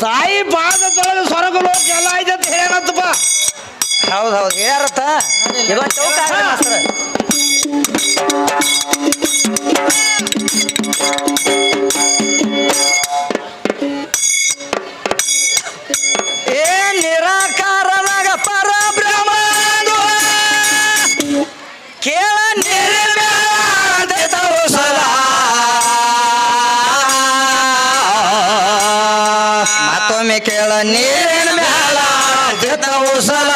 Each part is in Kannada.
ತಾಯಿ ಪಾದ ತೊಳೆದು ಸ್ವರ್ಗ ಲೋಕ ಎಲ್ಲ ಐತೆ ಅಂತ ಹೌದು ಹೌದು ಹೇಳತ್ತ ಇವತ್ತು ಚೌಕ ಮತ್ತೊಮ್ಮೆ ಕೇಳ ನೀರಿನ ಮ್ಯಾಲ ಉಸಲ ಉಸಲ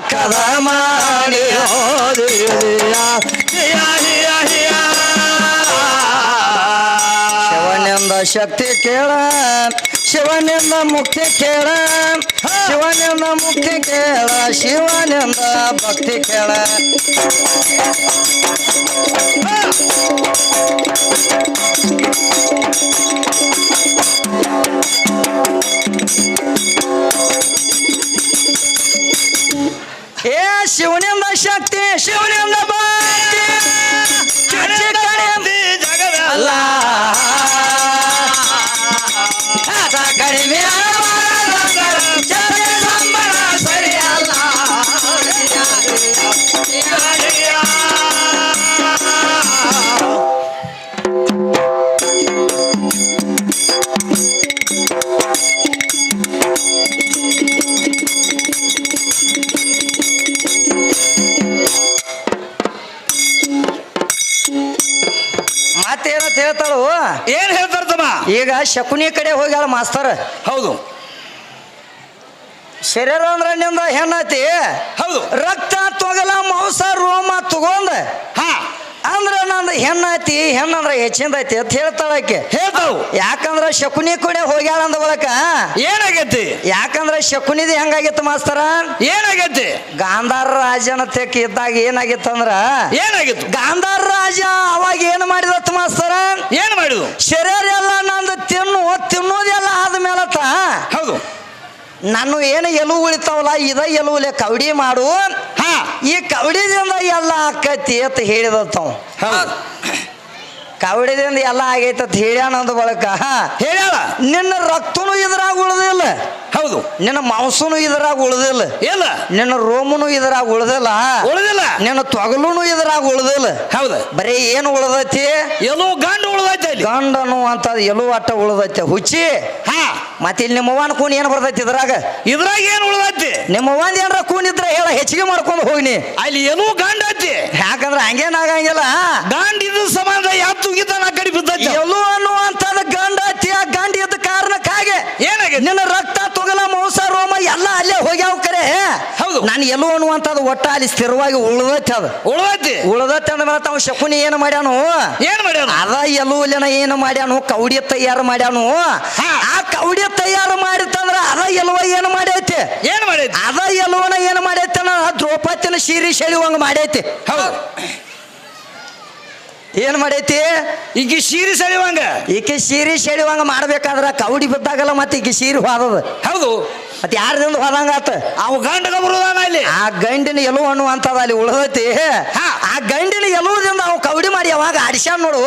ಲೆಕ್ಕದ ಮಾಡಿ ಶಿವನಿಂದ ಶಕ್ತಿ ಕೇಳ. ಶಿವನಿಂದ ಮುಕ್ತಿ ಕೇಳ. ಶಿವನಿಂದ ಮುಕ್ತಿ ಕೇಳ. ಶಿವನಿಂದ ಭಕ್ತಿ ಕೇಳ. ಶಿವನಿಂದ ಶಕ್ತಿ ಶಿವನಿಂದ ಈಗ ಶಕುನಿ ಕಡೆ ಹೋಗ್ಯಾಳ ಮಾಸ್ತರ್. ಹೌದು. ಶರೀರ ಅಂದ್ರೆ ಹೆಣ್ಣತಿ ಹೆಣ್ಣೈತಿ. ಹೌದು. ರಕ್ತ ತೊಗಲ ಮಾಂಸ ರೋಮ ತಗೊಂಡ ಅಂದ್ರ ನಂದು ಹೆಣ್ಣೈತಿ ಹೆಣ್ಣಂದ್ರೆ ಹೆಚ್ಚಿಂದ ಐತಿ ಅಂತ ಹೇಳ್ತಾಳಕ್ಕೆ ಹೇಳ್ತಾವು ಯಾಕಂದ್ರ ಶಕುನಿ ಕೂಡ ಹೋಗ್ಯಾಳ ಅಂದ ಬಳಕ ಏನಾಗೈತಿ? ಯಾಕಂದ್ರ ಶಕುನಿದ ಹೆಂಗಾಗಿತ್ತು ಮಾಸ್ತರ? ಏನಾಗೈತಿ? ಗಾಂಧಾರ ರಾಜನ ತೆಕ್ ಇದ್ದಾಗ ಏನಾಗಿತ್ತಂದ್ರ? ಏನಾಗಿತ್ತು? ಗಾಂಧಾರ ರಾಜ ಅವಾಗ ಏನ್ ಮಾಡಿದತ್ತ ಮಾಸ್ತರ? ಏನು ಮಾಡಿದು? ಶರೀರ ಎಲ್ಲ ನಂದು ತಿನ್ನು ತಿನ್ನೋದೆಲ್ಲ ಆದ್ಮೇಲತ್ತ ಹೌದು. ನಾನು ಏನು ಎಲುವು ಉಳಿತಾವಲ್ಲ ಇದ ಎಲುವುಲೆ ಕವಡಿ ಮಾಡು. ಹಾ. ಈ ಕವಡಿದಿಂದ ಎಲ್ಲ ಆಕೈತಿ ಅಂತ ಹೇಳಿದತ್ತವ ಹೌದು. ಕವಡಿದಿಂದ ಎಲ್ಲ ಆಗೈತ ಅಂತ ಹೇಳ್ಯಾನ ಅಂದ ಬಳಕ ಹೇಳ್ಯಾಳ? ನಿನ್ನ ರಕ್ತನು ಇದ್ರಾಗ ಉಳ್ದಿಲ್ಲ. ಹೌದು. ನಿನ್ನ ಮಾಂಸನು ಇದ್ರಾಗ ಉಳ್ದಿಲ್ಲ. ಇಲ್ಲ. ನಿನ್ನ ರೋಮನು ಇದ್ರಾಗ ಉಳ್ದಿಲ್ಲ. ಉಳಿದಿಲ್ಲ. ನಿನ್ನ ತೊಗಲುನು ಇದ್ರಾಗ ಉಳ್ದಿಲ್ಲ. ಹೌದು. ಬರೀ ಏನು ಉಳ್ದೈತಿ? ಎಲ್ಲೋ ಗಂಡು ಉಳ್ದೈತೆ ಗಂಡನು ಅಂತ ಎಲ್ಲೋ ಎಲ್ಲೂ ಅಟ್ಟ ಉಳ್ದೈತೆ. ಹುಚ್ಚಿ. ಹಾ. ಮತ್ತೆ ಇಲ್ಲಿ ನಿಮ್ಮವ್ವನ ಕೂನ್ ಏನು ಬರ್ತೈತಿ ಇದ್ರಾಗ? ಇದ್ರಾಗ ಏನು ಉಳ್ದೈತಿ? ನಿಮ್ಮವಾನ್ ಏನರ ಕೂನ್ ಇದ್ರೆ ಹೇಳ ಹೆಚ್ಚಿಗೆ ಮಾಡ್ಕೊಂಡು ಹೋಗಿನಿ. ಅಲ್ಲಿ ಏನೂ ಗಂಡ ಐತಿ ಯಾಕಂದ್ರೆ ಹಂಗೇನಾಗಂಗಿಲ್ಲ ಗಂಡ ಇದು ಸಂಬಂಧ ಯಾತ್ ಆ ಕಡೆ ಬಿದ್ದೈತಿ. ಎಲ್ಲೂ ಅನ್ನುವಂಥದ್ದು ಗಂಡ ಐತಿ ಆ ಗಂಡ ಇದ್ದ ಕಾರಣಕ್ಕಾಗಿ ಏನಾಗಿದೆ ನಿನ್ನ ರಕ್ತ ತೊಗಲ ಮೋಸ ರೋಮ ಎಲ್ಲ ಅಲ್ಲೇ ಹೋಗ್ಯಾವ ಕರೆ. ಹೌದು. ನಾನು ಎಲ್ಲೂ ಅನ್ನುವಂಥದ್ದು ಒಟ್ಟ ಅಲ್ಲಿ ಸ್ಥಿರವಾಗಿ ಉಳ್ದೈತಿ ಅದು. ಉಳ್ದೈತಿ? ಉಳ್ದೈತಿ ಅಂದ ಮೇಲೆ ತಾವು ಶಕುನಿ ಏನು ಮಾಡ್ಯಾನು? ಏನು ಮಾಡ್ಯಾನು? ಅದ ಎಲ್ಲೂಲಿನ ಏನು ಮಾಡ್ಯಾನು? ಕೌಡಿ ತಯಾರು ಮಾಡ್ಯಾನು? ಆ ಕೌಡಿ ತಯಾರು ಮಾಡಿತ್ತಂದ್ರ ಅದ ಎಲ್ಲೋ ಏನು ಮಾಡೈತಿ? ಏನು ಮಾಡೈತಿ? ಅದ ಎಲ್ಲೋನ ಏನು ಮಾಡೈತಿ ದ್ರೌಪದಿನ ಸೀರೆ ಹಂಗ ಮಾಡೈತಿ. ಹೌದು. ಏನ್ ಮಾಡೈತಿ? ಈಗ ಸೀರೆ ಸೆಳಿವಂಗ ಈಕೆ ಸೀರೆ ಸೆಳಿವಂಗ ಮಾಡ್ಬೇಕಾದ್ರ ಕೌಡಿ ಬಿದ್ದಾಗಲ್ಲ ಮತ್ತೆ ಈಕೆ ಸೀರೆ ಹೋದದ. ಹೌದು. ಮತ್ತೆ ಯಾರ್ದಿಂದ ಹೋದಂಗಾತ ಅವ ಗಂಡಗ ಬರುದಾನ ಅಲ್ಲಿ. ಆ ಗಂಡಿನ ಎಲುವು ಅನ್ನು ಅಂತದ ಅಲ್ಲಿ ಉಳ್ದೈತಿ. ಆ ಗಂಡಿನ ಎಲುವುದಿಂದ ಅವ್ ಕವಡಿ ಮಾಡಿ ಯಾವಾಗ ಆಡಿಸ್ಯಾನ ನೋಡು.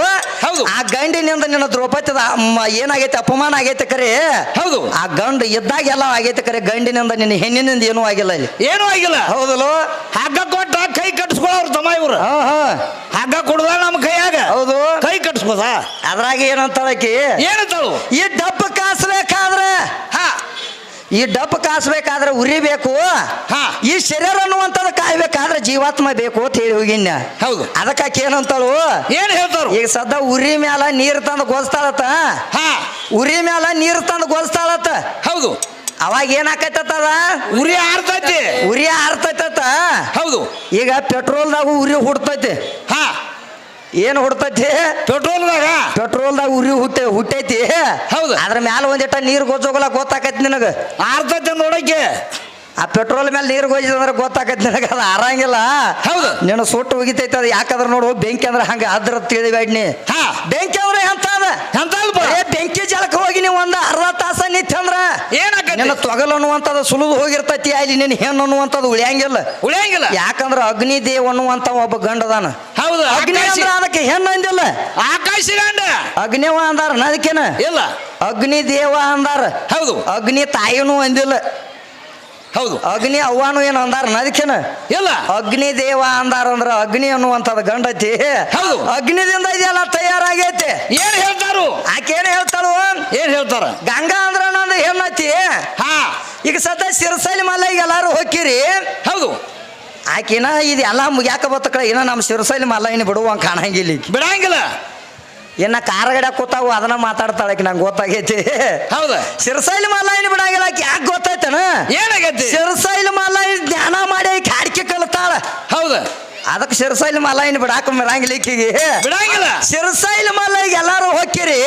ಹೌದು. ಆ ಗಂಡಿನಿಂದ ನಿನ್ನ ದ್ರೌಪದಿದ ಅಮ್ಮ ಏನಾಗೈತೆ ಅಪಮಾನ ಆಗೈತೆ ಕರೆ. ಹೌದು. ಆ ಗಂಡು ಇದ್ದಾಗ ಎಲ್ಲ ಆಗೈತೆ ಕರೆ ಗಂಡಿನಿಂದ ನಿನ್ನ ಹೆಣ್ಣಿನಿಂದ ಏನೂ ಆಗಿಲ್ಲ ಇಲ್ಲಿ ಏನೂ ಆಗಿಲ್ಲ. ಹೌದಲ್ಲೋ? ಹಗ್ಗ ಕೊಟ್ಟ ಕೈ ಕಟ್ಸ್ಕೊಳ್ಳೋರು ತಮ್ಮ ಇವ್ರು. ಹಾ ಹಾ. ಹಗ್ಗ ಕೊಡದ ನಮ್ಮ ಕೈಯಾಗ ಹೌದು ಕಟ್ಸ್ಬೋದ ಅದ್ರಾಗ ಏನಂತಾಳಕಿ ಏನಂತಾಳು? ಈ ಡಬ್ಬ ಕಾಸ್ಬೇಕಾದ್ರೆ ಹಾ. ಈ ಡಬ್ಬ ಕಾಸ್ಬೇಕಾದ್ರೆ ಉರಿಬೇಕು ಹಾ. ಈ ಶರೀರ ಅನ್ನುವಂಥದ್ದು ಕಾಯ್ಬೇಕಾದ್ರೆ ಜೀವಾತ್ಮ ಬೇಕು ಅಂತ ಹೇಳಿ ಹೋಗಿನ್ಯ. ಹೌದು. ಅದಕ್ಕಾಕಿ ಏನಂತಳು? ಏನ್ ಹೇಳ್ತಾರು ಈಗ ಸದ್ದ ಉರಿ ಮ್ಯಾಲ ನೀರು ತಂದು ಗೋಸ್ತಾಳತ್ತ? ಹಾ. ಉರಿ ಮ್ಯಾಲ ನೀರು ತಂದು ಗೋಸ್ತಾಳತ್ತ? ಹೌದು. ಅವಾಗ ಏನಾಕೈತದ ಉರಿ ಆರ್ತೈತಿ. ಉರಿ ಆರ್ತೈತತ ಹೌದು. ಈಗ ಪೆಟ್ರೋಲ್ದಾಗ ಉರಿ ಹುಡ್ತೈತಿ. ಹಾ. ಏನ್ ಹುಡ್ತೈತಿ? ಪೆಟ್ರೋಲ್ದಾಗ? ಪೆಟ್ರೋಲ್ದಾಗ ಉರಿ ಹುಟ್ಟೆ ಹುಟ್ಟೈತಿ. ಹೌದು. ಅದ್ರ ಮ್ಯಾಲ ಒಂದಿಟ್ಟ ನೀರ್ ಗೊಜ್ಜೋಗಲ್ಲ ಗೊತ್ತಾಕೈತಿ ನಿನಗ. ಆರ್ತೈತಿ ನೋಡಕ್ಕೆ. ಆ ಪೆಟ್ರೋಲ್ ಮೇಲೆ ನೀರು ಗೊಜ್ಜಿದ್ರೆ ಗೊತ್ತಾಕೈತಿ ನಿನಗ ಅದು ಆರಂಗಿಲ್ಲ. ಹೌದು. ನಿನ್ನ ಸುಟ್ಟು ಹೋಗಿತೈತಿ ಅದು. ಯಾಕಂದ್ರೆ ನೋಡು ಬೆಂಕಿ ಅಂದ್ರೆ ಹಂಗ ಅದ್ರ ತಿಳಿಬೇಡ್ನಿ ಹಾ. ಬೆಂಕಿ ಅಂದ್ರೆ ಎಂತ ಅದ ಎಂತ ಬೆಂಕಿ ಜಲಕ್ಕೆ ಹೋಗಿ ನೀವು ಒಂದು ಅರ್ಧ ನಿಂತ ಅಂದ್ರ ನಿನ್ನ ತೊಗಲು ಅನ್ನುವಂಥದ್ದು ಸುಲಿದು ಹೋಗಿರ್ತೈತಿ ಅಲ್ಲಿ ನಿನ್ನ ಹೆಣ್ಣು ಅನ್ನುವಂಥದ್ದು ಉಳಿಯಂಗಿಲ್ಲ. ಉಳಿಯಂಗಿಲ್ಲ. ಯಾಕಂದ್ರ ಅಗ್ನಿ ದೇವ್ ಅನ್ನುವಂಥ ಒಬ್ಬ ಗಂಡದಾನ. ಹೌದು ಅಗ್ನಿ ಅಂದ್ರೆ ಅದಕ್ಕೆ ಹೆಣ್ಣು ಅಂದಿಲ್ಲ. ಆಕಾಶ ಗಂಡ. ಅಗ್ನಿವ ಅಂದಾರ ಅದಕ್ಕೇನ? ಇಲ್ಲ. ಅಗ್ನಿ ದೇವ ಅಂದಾರ. ಹೌದು. ಅಗ್ನಿ ತಾಯಿನೂ ಅಂದಿಲ್ಲ. ಹೌದು. ಅಗ್ನಿ ಅವ್ವಾನು ಏನು ಅಂದಾರ ಅದಕ್ಕೇನ? ಇಲ್ಲ. ಅಗ್ನಿ ದೇವ ಅಂದಾರ ಅಂದ್ರ ಅಗ್ನಿ ಅನ್ನುವಂಥದ್ದು ಗಂಡತಿ. ಹೌದು. ಅಗ್ನಿದಿಂದ ಇದೆಲ್ಲ ತಯಾರಾಗೈತೆ. ಏನ್ ಹೇಳ್ತಾರು? ಆಕೆ ಏನ್ ಹೇಳ್ತಾಳು? ಏನ್ ಹೇಳ್ತಾರ? ಗಂಗಾ ಅಂದ್ರ ನಂದು ಹೆಣ್ಣತಿ ಹಾ. ಈಗ ಸದ್ಯ ಸಿರಸೈಲಿ ಮಲ್ಲ ಈಗ ಎಲ್ಲಾರು ಹೋಗಿರಿ ಹೌದು. ಆಕಿನ ಇದು ಎಲ್ಲ ಮುಗ್ಯಾಕ ಬತ್ತಕಳ ಏನೋ ನಮ್ಮ ಸಿರಸೈಲಿ ಮಲ್ಲ ಇನ್ನು ಬಿಡುವ ಕಾಣಂಗಿಲ್ಲ. ಬಿಡಂಗಿಲ್ಲ. ಇನ್ನ ಕಾರಗಡ ಕೂತಾವು ಅದನ್ನ ಮಾತಾಡ್ತಾಳೆ ಆಕಿ ನಂಗೆ ಗೊತ್ತಾಗೈತಿ. ಹೌದು? ಶಿರಸೈಲ್ ಮಲ್ಲ ಬಿಡಾಗಿಲ್ಲ ಯಾಕೆ ಗೊತ್ತಾಯ್ತನ? ಏನಾಗೈತಿ? ಶಿರಸೈಲಿ ಮಾಲಾಯಿ ಧ್ಯಾನ ಜ್ಞಾನ ಮಾಡಿ ಹಾಡಿಕೆ ಕಲಿತಾಳ. ಹೌದ? ಅದಕ್ಕೆ ಶಿರಸೈಲ್ ಮಲ್ಲ ಬಿಡಾಕ ಬಿಡಂಗಿಲ್ಲ ಈಕಿಗೆ. ಬಿಡಂಗಿಲ್ಲ? ಶಿರಸೈಲ್ ಮಲ್ಲ ಈಗ ಎಲ್ಲಾರು ಹೋಗಿರಿ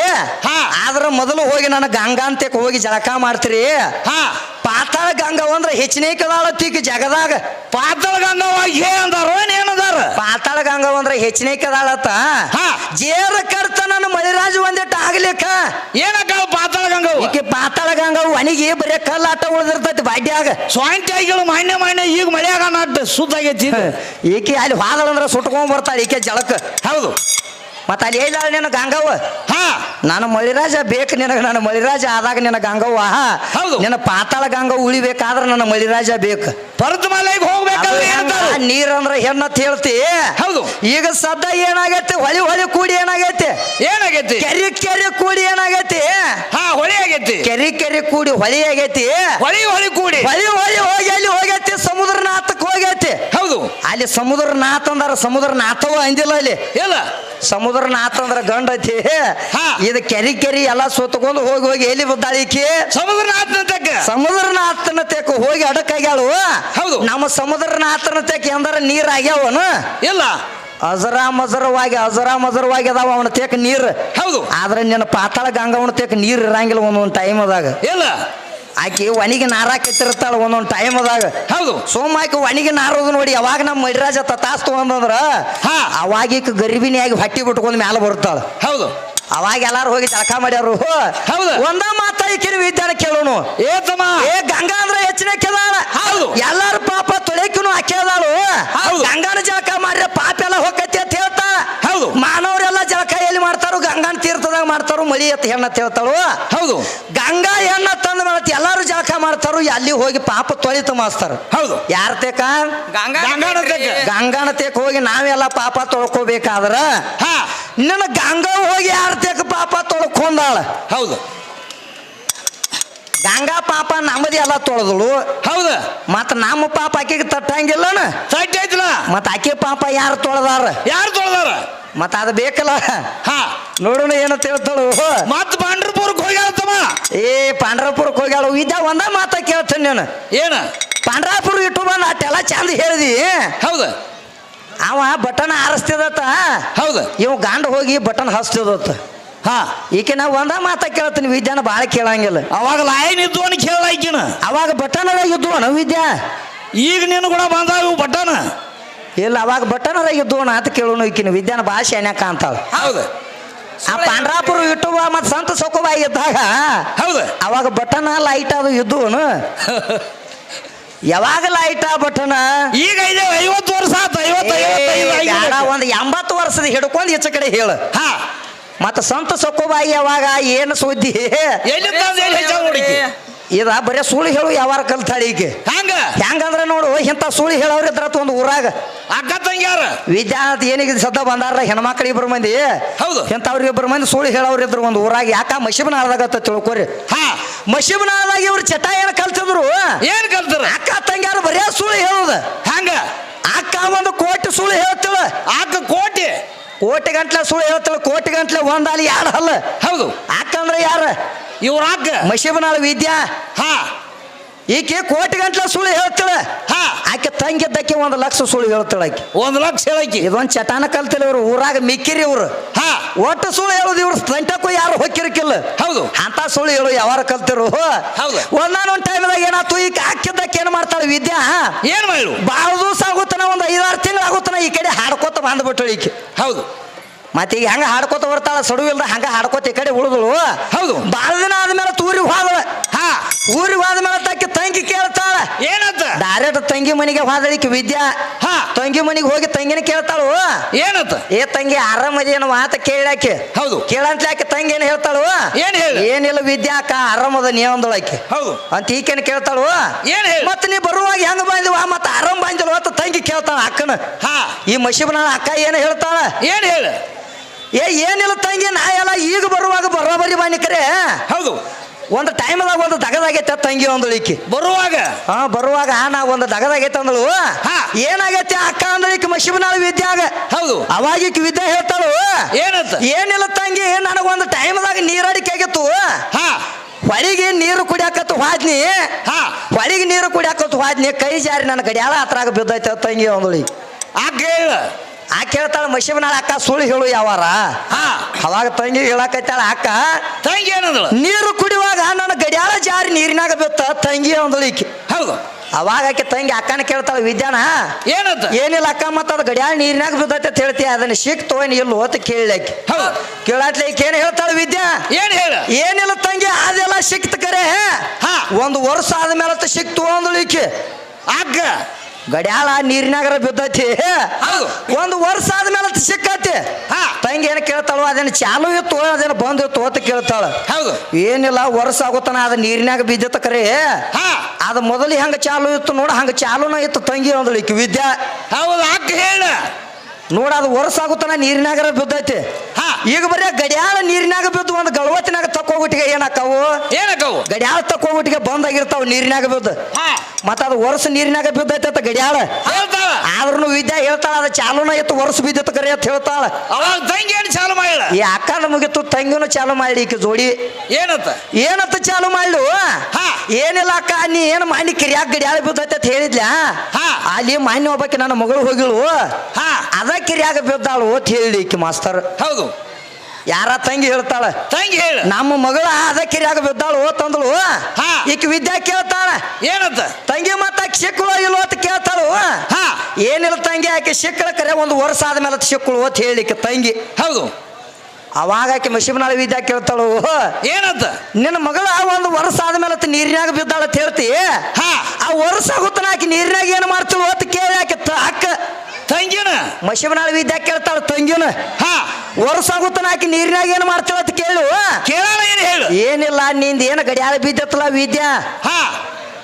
ಹಾ. ಆದ್ರ ಮೊದಲು ಹೋಗಿ ನಾನು ಗಂಗಾಂತ್ಯಕ್ ಹೋಗಿ ಜಳಕ ಮಾಡ್ತೀರಿ. ಹಾ. ಪಾತಾಳ ಗಂಗಾ ಅಂದ್ರೆ ಹೆಚ್ಚಿನ ಕದಾಳತ್ತೀಗ ಜಗದಾಗ. ಪಾತಾಳ ಗಂಗಾ ಹೇ ಅಂದಾರ ಏನಂದಾರ ಪಾತಾಳ ಗಂಗವ ಅಂದ್ರ ಹೆಚ್ಚಿನ ಕದಾಳತ್ತ. ಹಾ. ಜೇರ ಕರ್ತ ನನ್ನ ಮಳಿರಾಜು ಒಂದಿಟ್ಟ ಆಗ್ಲಿಕ್ಕ. ಏನಕ್ಕ ಪಾತಾಳ ಗಂಗ ಈಕೆ ಪಾತಾಳ ಗಂಗ ಒಣಗಿ ಬರೀ ಕಲ್ಲಾಟ ಉಳಿದಿರ್ತೈತಿ ಬಾಡ್ಯಾಗ. ಸ್ವಾಂಟಿ ಆಗಿಗಳು ಮಾನ್ಯ ಮಾನ್ಯ ಈಗ ಮಳೆಯಾಗ ನಾಟ್ ಸುತ್ತ ಆಗೈತಿ ಈಕೆ ಅಲ್ಲಿ ಹಾದಳಂದ್ರ ಸುಟ್ಕೊಂಡ್ ಬರ್ತಾರೆ ಈಕೆ ಜಳಕ. ಹೌದು. ಮತ್ತ ಅಲ್ಲಿ ಆದ್ರೆ ನಿನ್ನ ಗಂಗವ್ವ? ಹಾ. ನಾನು ಮಳಿರಾಜ ಬೇಕು ನಿನಗೆ ನನ್ನ ಮಳಿರಾಜ ಆದಾಗ ನಿನ್ನ ಗಂಗವ್ವ. ಹೌದು. ನಿನ್ನ ಪಾತಾಳ ಗಂಗವ್ವ ಉಳಿಬೇಕಾದ್ರೆ ನನ್ನ ಮಳಿರಾಜ ಬೇಕು. ಪರತ ಮಲೆಗೆ ಅದು ಹೋಗ್ಬೇಕಾದ್ರೆ ನೀರಂದ್ರ ಹೆಣ್ಣತ್ ಹೇಳ್ತಿ. ಹೌದು. ಈಗ ಸದ್ದ ಏನಾಗೈತಿ? ಹೊಳಿ ಹೊಳಿ ಕೂಡಿ ಏನಾಗೈತಿ? ಏನಾಗೈತಿ? ಕೆರಿ ಕೆರಿ ಕೂಡಿ ಏನಾಗೈತಿ? ಹಾ ಹೊಳಿ ಆಗೈತಿ. ಕೆರಿ ಕೆರಿ ಕೂಡಿ ಹೊಳಿ ಆಗೈತಿ? ಹೊಳಿ ಹೊಳಿ ಕೂಡಿ. ಹೊಳಿ ಹೊಳಿ ಹೋಗಿ ಅಲ್ಲಿ ಹೋಗೈತಿ ಸಮುದ್ರ ನಾಥಕ್ ಹೋಗೈತಿ. ಹೌದು. ಅಲ್ಲಿ ಸಮುದ್ರ ನಾಥ ಅಂದ್ರೆ ಸಮುದ್ರ ನಾಥವ ಅಂದಿಲ್ಲ ಅಲ್ಲಿ. ಇಲ್ಲ. ಸಮುದ್ರ ನಾಥ ಅಂದ್ರ ಗಂಡ ಐತಿ. ಇದು ಕೆರಿ ಕೆರಿ ಎಲ್ಲ ಸುತ್ತಕೊಂಡು ಹೋಗಿ ಹೋಗಿ ಎಲ್ಲಿ ಸಮುದ್ರ ನಾಥನ ತೆಕ್ಕ. ಸಮುದ್ರ ಸಮುದ್ರನಾಥನ ತೆಕ್ಕ ಹೋಗಿ ಅಡಕಾಗ್ಯಾಳು. ಹೌದು. ನಮ್ಮ ಸಮುದ್ರನಾಥನ ತೆಕ್ಕ ಅಂದ್ರೆ ನೀರ್ ಆಗ್ಯಾವನು? ಇಲ್ಲ. ಅಜರ ಮಜರವಾಗಿ ಅಜರ ಮಜರವಾಗಿ ಅದಾವ ಅವನ ತೇಕ ನೀರ್. ಹೌದು. ಆದ್ರೆ ನಿನ್ನ ಪಾತಾಳ ಗಂಗವನ ತೇಕ ನೀರ್ ಇರಂಗಿಲ್ಲ ಒಂದೊಂದು ಟೈಮ್ ಅದಾಗ. ಇಲ್ಲ. ಆಕಿ ಒಣಿಗೆ ನಾರಾಕಿತ್ತಿರ್ತಾಳ ಒಂದೊಂದು ಟೈಮ್ ಅದಾಗ ಹೌದು ಸೋಮ ಆಕಿ ಒಣಿಗೆ ನಾರೋದು ನೋಡಿ ಯಾವಾಗ ನಮ್ಮ ಮಡಿರಾಜ ತತಾಸ್ ತಗೊಂಡಂದ್ರ ಹಾ. ಅವಾಗ ಈಕ ಗರ್ಭಿಣಿಯಾಗಿ ಹೊಟ್ಟಿ ಬಿಟ್ಕೊಂಡ್ ಮ್ಯಾಲ ಬರ್ತಾಳ ಹೌದು ಅವಾಗ ಎಲ್ಲಾರು ಹೋಗಿ ಜಳಕ ಮಾಡ್ಯಾರು ಹೌದು. ಒಂದ ಮಾತ ಈಕಿನ ವಿದ್ಯಾನ ಕೇಳೋನು ಏ ತಮ್ಮ ಏ ಗಂಗಾ ಅಂದ್ರೆ ಹೆಚ್ಚಿನ ಕೇಳಾಳ ಹೌದು. ಎಲ್ಲಾರು ಪಾಪ ತೊಳೆಕಿನು ಹಾಕ್ಯದಾಳು ಹೌದು. ಗಂಗಾನ ಜಳಕ ಮಾಡ್ರೆ ಪಾಪ ಎಲ್ಲ ಹೋಗತ್ತೆ ಅಂತ ಹೇಳ್ತಾಳ ಹೌದು. ಮಾನವರೆಲ್ಲ ಜಳಕ ಎಲ್ಲಿ ಮಾಡ್ತಾರೋ ಗಂಗಾನ ಮಾಡ್ತಾರೋ ಮಳಿ ಎತ್ತ ಹೆಣ್ಣ ತೇಳ್ತಾಳು? ಹೇಳ್ತಾಳು ಹೌದು. ಗಂಗಾ ಹೆಣ್ಣ ತಂದ ಮಾಡತ್ ಎಲ್ಲಾರು ಜಳಕ ಮಾಡ್ತಾರೋ ಅಲ್ಲಿ ಹೋಗಿ ಪಾಪ ತೊಳಿತ ಮಾಸ್ತಾರ. ಹೌದು. ಯಾರ ತೇಕ? ಗಂಗಾನ ತೆಕ್ಕ ಗಂಗಾನ ತೇಕ ಹೋಗಿ ನಾವೆಲ್ಲ ಪಾಪ ತೊಳ್ಕೋಬೇಕಾದ್ರ? ಹಾ. ನಿನ್ನ ಗಂಗಾ ಹೋಗಿ ಯಾರ ತೇಕ ಪಾಪ ತೊಳ್ಕೊಂಡಾಳ? ಹೌದು. ಗಂಗಾ ಪಾಪ ನಮ್ಮದಿ ಎಲ್ಲ ತೊಳೆದಳು. ಹೌದು. ಮತ್ತ ನಮ್ಮ ಪಾಪ ಆಕೆಗೆ ತಟ್ಟಂಗಿಲ್ಲನ? ಮತ್ತ ಆಕೆ ಪಾಪ ಯಾರು ತೊಳೆದಾರ? ಯಾರು ತೊಳೆದಾರ? ಮತ್ತ ಅದು ಬೇಕಲ್ಲ? ಹಾ. ನೋಡೋಣ ಏನಂತ ಹೇಳ್ತಾಳು. ಮತ್ ಪಾಂಡ್ರಪುರಕ್ಕೆ ಹೋಗ್ಯಾಳತ್ತಮ್ಮ ಏ ಪಾಂಡ್ರಪುರಕ್ಕೆ ಹೋಗ್ಯಾಳು. ಇದ್ದ ಒಂದ ಮಾತ ಕೇಳ್ತೇನೆ ನೀನು. ಏನ? ಪಾಂಡ್ರಾಪುರ ಇಟ್ಟು ಬಂದ ಅಟ್ಟೆಲ್ಲ ಚಂದ ಹೇಳಿದಿ. ಹೌದ? ಅವ ಬಟನ್ ಹಾರಿಸ್ತಿದತ್ತ ಹೌದು? ಇವ್ ಗಂಡ ಹೋಗಿ ಬಟನ್ ಹಾರಿಸ್ತಿದತ್ತ ಹಾ. ಈಕೆ ನಾ ಒಂದ ಮಾತ ಕೇಳ್ತೀನಿ ವಿದ್ಯಾನ ಭಾಳ ಕೇಳಂಗಿಲ್ಲ. ಅವಾಗ ಲಾಯನ್ ಇದ್ದು ಅಂತ ಕೇಳಾಕಿನ ಅವಾಗ ಬಟನ್ ಇದ್ದು ಅಣ್ಣ ವಿದ್ಯಾ? ಈಗ ನೀನು ಕೂಡ ಬಂದಾವು ಬಟನ್? ಇಲ್ಲ ಅವಾಗ ಬಟನ್ ಇದ್ದು ಅಂತ ಕೇಳೋಣ ಈಕಿನ. ವಿದ್ಯಾನ ಭಾಳ ಶಾನ್ಯಾಕ ಅಂತಾಳ. ಹೌದು? ಆ ಪಾಂಡ್ರಾಪುರ ಇಟ್ಟುವ ಮತ್ತು ಸಂತ ಸೊಕ್ಕುಬಾಯಿ ಇದ್ದಾಗ ಹೌದು. ಅವಾಗ ಬಟನ್ ಲೈಟ್ ಅದು ಇದ್ದು ಯಾವಾಗ ಲೈಟ್ ಆ ಬಟನ್? ಈಗ ಇದೆ ಐವತ್ತು ವರ್ಷ ಆತ ಐವತ್ತು ಒಂದು ಎಂಬತ್ತು ವರ್ಷದ ಹಿಡ್ಕೊಂಡು ಈಚೆ ಕಡೆ ಹೇಳು. ಹಾ. ಮತ್ತ ಸಂತ ಸೊಕೋಬಾಯಿ ಯಾವಾಗ ಏನು ಸುದ್ದಿ? ಎಲ್ಲಿ ಇದ ಬರೇ ಸುಳ್ಳು ಹೇಳು ಯಾವಾರ ಕಲ್ತಾಳಿ ಈಕೆ. ಹಂಗ? ಹೆಂಗಂದ್ರೆ ನೋಡು ಇಂಥ ಸುಳ್ಳು ಹೇಳೋರು ಇದ್ರತ್ ಒಂದು ಊರಾಗ. ಅಕ್ಕ ತಂಗ್ಯಾರ? ವಿದ್ಯಾರ್ಥಿ ಏನಿಗೆ ಸದ್ದ ಬಂದಾರ ಹೆಣ್ಮಕ್ಳು ಇಬ್ರು ಮಂದಿ? ಹೌದು. ಇಂಥವ್ರಿಗೆ ಇಬ್ರು ಮಂದಿ ಸುಳ್ಳು ಹೇಳೋರು ಇದ್ರು ಒಂದು ಊರಾಗ. ಯಾಕ ಮಶಿಬನ ಅಂತ ತಿಳ್ಕೊರಿ. ಹಾ. ಮಶಿಬನ ಆದಾಗ ಇವ್ರು ಚಟ ಏನು ಕಲ್ತಿದ್ರು? ಏನ್ ಕಲ್ತಾರ? ಅಕ್ಕ ತಂಗ್ಯಾರ ಬರೇ ಸುಳ್ಳು ಹೇಳುದ. ಹಂಗ? ಅಕ್ಕ ಒಂದು ಕೋಟಿ ಸುಳ್ಳು ಹೇಳ್ತಿಳ ಅಕ್ಕ ಕೋಟಿ? ಕೋಟಿ ಗಂಟ್ಲೆ ಸುಳ್ಳು ಹೇಳ್ತಿಳ ಕೋಟಿ ಗಂಟ್ಲೆ ಒಂದಾಲಿ ಯಾರು ಅಲ್ಲ ಹೌದು. ಅಕ್ಕಂದ್ರೆ ಯಾರ? ಇವ್ರ ಅಕ್ಕ ಮಶಿಬನಾಳ ವಿದ್ಯಾ? ಹಾ. ಈಕೆ ಕೋಟಿ ಗಂಟ್ಲ ಸುಳ್ಳು ಹೇಳ್ತಾಳ. ಹಾ. ಆಕೆ ತಂಗಿದ್ದಕ್ಕೆ ಒಂದು ಲಕ್ಷ ಸುಳ್ಳು ಹೇಳ್ತಾಳ ಆಕೆ. ಒಂದು ಲಕ್ಷ ಹೇಳಕಿ ಇದೊಂದು ಚಟಾನ ಕಲ್ತಿಲ್ಲ ಇವ್ರು ಊರಾಗ ಮಿಕ್ಕಿರಿ ಇವ್ರು. ಹಾ. ಒಟ್ಟು ಸುಳ್ಳು ಹೇಳೋದು ಇವ್ರು ತಂಟಕ್ಕೂ ಯಾರು ಹೊಕ್ಕಿರಕಿಲ್ಲ ಹೌದು. ಅಂತ ಸುಳ್ಳು ಹೇಳು ಯಾವಾರ ಕಲ್ತಿರು. ಹೌದು. ಟೈಮ್ ಟೈಮ್ದಾಗ ಏನಾಯ್ತು ಈಗ ಹಾಕಿದ್ದಕ್ಕೆ ಏನು ಮಾಡ್ತಾಳೆ ವಿದ್ಯಾ? ಏನು ಮಾಡು ಭಾಳ ದಿವಸ ಆಗುತ್ತಾನ ಒಂದು ಐದಾರು ತಿಂಗಳು ಆಗುತ್ತಾನ ಈ ಕಡೆ ಹಾಡ್ಕೋತ ಬಂದ್ಬಿಟ್ಟು ಈಕೆ. ಹೌದು. ಮತ್ತೆ ಈಗ ಹೆಂಗ ಹಾಡ್ಕೋತ ಬರ್ತಾಳ ಸಡುವಿಲ್ದ ಹಂಗ ಹಾಡ್ಕೋತ ಈ ಕಡೆ ಉಳಿದಳು. ಹೌದು. ಬಾಳ ದಿನ ಆದ್ಮೇಲೆ ತೂರಿಗೆ ಹೋದಳ. ಹಾ. ಊರಿಗೆ ಹೋದ್ಮೇಲೆ ತಕ್ಕಿ ತಂಗಿ ಕೇಳ್ತಾಳ. ಏನಂತ? ಡೈರೆಕ್ಟ್ ತಂಗಿ ಮನೆಗೆ ಹೋದಳಿಕೆ ವಿದ್ಯಾ. ಹಾ. ತಂಗಿ ಮನೆಗೆ ಹೋಗಿ ತಂಗಿನ ಕೇಳ್ತಾಳು. ಏನಂತ? ಏ ತಂಗಿ ಆರಾಮದೇನು ಮಾತ ಕೇಳಾಕಿ ಹೌದು. ಕೇಳಂತ್ಲಾಕೆ ತಂಗಿ ಏನ್ ಹೇಳ್ತಾಳು? ಏನ್ ಹೇಳಿ ಏನಿಲ್ಲ ವಿದ್ಯಾಕ ಆರಾಮದ ನೀ ಹೌದು. ಅಂತ ಈಕೇನು ಕೇಳ್ತಾಳು? ಏನ್ ಹೇಳಿ ಮತ್ತೆ ನೀ ಬರುವಾಗ ಹೆಂಗ ಬಂದಿವ? ಮತ್ತೆ ಆರಾಮ್ ಬಂದಿಲ್ಲ ಅಂತ ತಂಗಿ ಕೇಳ್ತಾಳ ಅಕ್ಕನ. ಹಾ. ಈ ಮಶಿಬನ ಅಕ್ಕ ಏನು ಹೇಳ್ತಾಳ? ಏನ್ ಹೇಳು ಏ ಏನಿಲ್ಲ ತಂಗಿ ನಾ ಎಲ್ಲ ಈಗ ಬರುವಾಗ ಬರೋಬರಿ ಬಾನಿಕರೆ ಹೌದು. ಒಂದು ಟೈಮ್ದಾಗ ಒಂದು ದಗದಾಗೈತೆ ತಂಗಿ ಅಂದಳು ಈಕಿ. ಬರುವಾಗ? ಹಾ ಬರುವಾಗ ನಾ ಒಂದು ದಗದಾಗೈತೆ ಅಂದಳು. ಹಾ. ಏನಾಗೈತೆ ಅಕ್ಕ ಅಂದಳು ಈಕಿ ಮಶಿಬನಾಳ ವಿದ್ಯಾಗ. ಹೌದು. ಅವಾಗ ಈಕಿ ವಿದ್ಯೆ ಹೇಳ್ತಾಳು. ಏನಂತ? ಏನಿಲ್ಲ ತಂಗಿ ನನಗೊಂದು ಟೈಮ್ದಾಗ ನೀರಡಿಕೆ ಆಗಿತ್ತು. ಹಾ. ಹೊಳಿಗೆ ನೀರು ಕುಡಿಯಾಕತ್ತು ಹೋದ್ನಿ. ಹಾ. ಹೊಳಿಗೆ ನೀರು ಕುಡಿಯಾಕತ್ತು ಹೋದ್ನಿ. ಕೈ ಜಾರಿ ನನ್ನ ಗಡಿಯಾಳ ಹತ್ರಾಗ ಬಿದ್ದೈತೆ ತಂಗಿ ಅಂದಳು ಈಕಿ. ಆ ಕೇಳ್ತಾಳ ಮಶಿಬನಾಳ ಅಕ್ಕ ಸುಳ್ಳು ಹೇಳು ಯಾವಾರ. ಹಾ. ಅವಾಗ ತಂಗಿ ಹೇಳಕತ್ತಾಳ ಅಕ್ಕ ತಂಗಿ ಏನಂದಳು? ನೀರು ಕುಡಿಯುವಾಗ ನನ್ನ ಗಡಿಯಾಳ ಜಾರಿ ನೀರಿನಾಗ ಬಿತ್ತ ತಂಗಿ ಅಂದಳು ಈಕಿ. ಹೌದು. ಅವಾಗ ಆಕೆ ತಂಗಿ ಅಕ್ಕನ ಕೇಳ್ತಾಳ ವಿದ್ಯಾನ ಏನಂತ? ಏನಿಲ್ಲ ಅಕ್ಕ ಮತ್ತ ಅದು ಗಡಿಯಾಳ ನೀರಿನಾಗ ಬಿದ್ದೈತೆ ಅಂತ ಹೇಳ್ತಿ ಅದನ್ನ ಸಿಕ್ತು ಏನ್ ಇಲ್ಲ ಹೋತ ಕೇಳಕ್ಕೆ ಹೌದು. ಕೇಳತ್ಲೆ ಈಕೆ ಏನ್ ಹೇಳ್ತಾಳ ವಿದ್ಯಾ? ಏನ್ ಹೇಳ? ಏನಿಲ್ಲ ತಂಗಿ ಅದೆಲ್ಲ ಸಿಕ್ತ ಕರೆ. ಹಾ. ಒಂದು ವರ್ಷ ಆದ್ಮೇಲೆ ಸಿಕ್ತು ಅಂದಳು ಈಕೆ. ಆಗ? ಗಡಿಯಾಳ ನೀರಿನಾಗರ ಬಿದ್ದೈತಿ. ಹೌದು. ಒಂದು ವರ್ಷ ಆದ್ಮೇಲೆ ಸಿಕ್ಕತಿ. ಹಾ. ತಂಗಿ ಏನು ಕೇಳ್ತಾಳೋ ಅದೇನು ಚಾಲು ಇತ್ತು ಅದೇನು ಬಂದ್ ಇತ್ತು ಅಂತ ಕೇಳ್ತಾಳ. ಹೌದು. ಏನಿಲ್ಲ ವರ್ಷ ಆಗುತ್ತಾನ ಅದ ನೀರಿನಾಗ ಬಿದ್ದಿತ್ತ ಕರೆ. ಹಾ. ಅದ ಮೊದಲು ಹೆಂಗ ಚಾಲು ಇತ್ತು ನೋಡ ಹಂಗ ಚಾಲುನ ಇತ್ತು ತಂಗಿ ಅಂದಳು ಈಕಿ ವಿದ್ಯಾ. ಹೌದು ಹಾಕಿ ಹೇಳ. ನೋಡ ಅದು ವರ್ಷ ಆಗುತ್ತಾನ ನೀರಿನಾಗರ ಬಿದ್ದೈತಿ. ಹಾ. ಈಗ ಬರೀ ಗಡಿಯಾಳ ನೀರಿನಾಗ ಬಿದ್ದು ಒಂದು ಗಳವತ್ತಿನಾಗ ತಕ್ಕೋಗಿಟ್ಟಿಗೆ ಏನಕ್ಕಾವು? ಏನಕ್ಕವು? ಗಡಿಯಾಳ ತಕ್ಕೋಬಿಟ್ಟಿಗೆ ಬಂದಾಗಿರ್ತಾವ ನೀರಿನಾಗ ಬಿದ್ದು. ಹಾ. ಮತ್ತ ಅದು ವರ್ಷ ನೀರಿನಾಗ ಬಿದ್ದೈತೆ ಅಂತ ಗಡಿಯಾಳ. ಆದ್ರೂ ವಿದ್ಯಾ ಹೇಳ್ತಾಳ ಅದು ಚಾಲೂನ ಇತ್ತು ವರ್ಷ ಬಿದ್ದಿತ್ತು ಕರೆ ಅಂತ ಹೇಳ್ತಾಳ. ಅವಾಗ ತಂಗಿ ಏನು ಚಾಲು ಮಾಡಿಲ್ಲ ಈ ಅಕ್ಕನ ಮುಗಿತು ತಂಗಿನೂ ಚಾಲು ಮಾಡಿ ಈಕೆ ಜೋಡಿ. ಏನಂತ? ಏನಂತ ಚಾಲು ಮಾಡ್ಲು? ಹಾ. ಏನಿಲ್ಲ ಅಕ್ಕ ನೀ ಏನು ಮಾಡಿ ಕಿರಿಯಾಗ ಗಡಿಯಾಳ ಬಿದ್ದೈತೆ ಅಂತ ಹೇಳಿದ್ಲ? ಹಾ. ಅಲ್ಲಿ ಮಾನ್ಯ ಒಬ್ಬಕ್ಕೆ ನನ್ನ ಮಗಳು ಹೋಗಿಳು. ಹಾ. ಅದ ಕಿರಿಯಾಗ ಬಿದ್ದಾಳು ಓತ್ ಹೇಳಿ ಈಕಿ ಮಾಸ್ತರ್. ಹೌದು. ಯಾರ ತಂಗಿ ಹೇಳ್ತಾಳೆ? ತಂಗಿ ಹೇಳ. ನಮ್ಮ ಮಗಳ ಅದ ಕಿರಿಯಾಗ ಬಿದ್ದಾಳು ತಂದಳು ಹಾ. ಈಕಿ ವಿದ್ಯಾ ಕೇಳ್ತಾಳ. ಏನಂತ? ತಂಗಿ ಮತ್ತ ಸಿಕ್ಕಳು ಇಲ್ಲೋ ಅಂತ ಕೇಳ್ತಾಳು. ಹಾ. ಏನಿಲ್ಲ ತಂಗಿ ಆಕೆ ಸಿಕ್ಕಳ ಕರೆ ಒಂದು ವರ್ಷ ಆದ್ಮೇಲೆ ಸಿಕ್ಕಳು ಅಂತ ಹೇಳಿ ತಂಗಿ. ಹೌದು. ಅವಾಗ ಆಕೆ ಮಶಿಬನಾಳ ವಿದ್ಯಾ ಕೇಳ್ತಾಳು. ಏನಂತ? ನಿನ್ನ ಮಗಳ ಒಂದು ವರ್ಷ ಆದ್ಮೇಲೆ ಆತ ನೀರಿನಾಗ ಬಿದ್ದಾಳ ಅಂತ ಹೇಳ್ತಿ. ಹಾ. ಆ ವರ್ಷ ಆಗುತ್ತಾನ ಆಕೆ ನೀರಿನಾಗ ಏನು ಮಾಡ್ತಾಳು ಅಂತ ಕೇಳಿ ಆಕೆ ತ- ಅಕ್ಕ. ತಂಗಿನ. ಮಶಿಬನಾಳ ವಿದ್ಯಾ ಕೇಳ್ತಾಳ ತಂಗಿನ. ಹಾ. ವರ್ಷ ಆಗುತ್ತಾನ ಆಕಿ ನೀರಿನಾಗ ಏನು ಮಾಡ್ತಾಳ ಅಂತ ಕೇಳು. ಕೇಳೋಣ ಏನು ಹೇಳು? ಏನಿಲ್ಲ ನಿಂದ ಏನು ಗಡಿಯಾಳ ಬಿದ್ದತ್ತಲ್ಲ ವಿದ್ಯಾ? ಹಾ.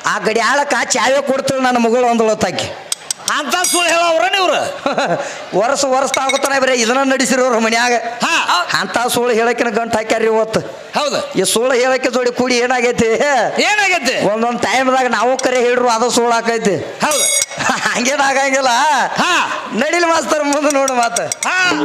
ಆ ಗಡಿಯಾಳಕ್ಕ ಚಾವೆ ಕೊಡ್ತೀವಿ ನನ್ನ ಮಗಳು ಒಂದಳು ತಾಕಿ ಅಂತ ಸುಳ್ಳು ಹೇಳವ್ರ ನೀವ್ರ? ವರ್ಷ ವರ್ಷ ಆಗುತ್ತಾನ ಬರೀ ಇದನ್ನ ನಡೆಸಿರೋರು ಮನ್ಯಾಗ. ಹಾ. ಅಂತ ಸುಳ್ಳು ಹೇಳಕಿನ ಗಂಟು ಹಾಕ್ಯಾರ ಇವತ್ತು. ಹೌದು. ಈ ಸುಳ್ಳು ಹೇಳಕ್ಕೆ ಜೋಡಿ ಕೂಡಿ ಏನಾಗೈತಿ? ಏನಾಗೈತಿ? ಒಂದೊಂದು ಟೈಮ್ದಾಗ ನಾವು ಕರೆ ಹೇಳ್ರು ಅದು ಸುಳ್ಳು ಹಾಕೈತಿ ಹೌದು. ಹಂಗೇನ್ ಆಗಂಗಿಲ್ಲ. ಹಾ. ನಡಿಲಿ ಮಾಸ್ತರ್ ಮುಂದೆ ನೋಡು ಮಾತು. ಹಾ.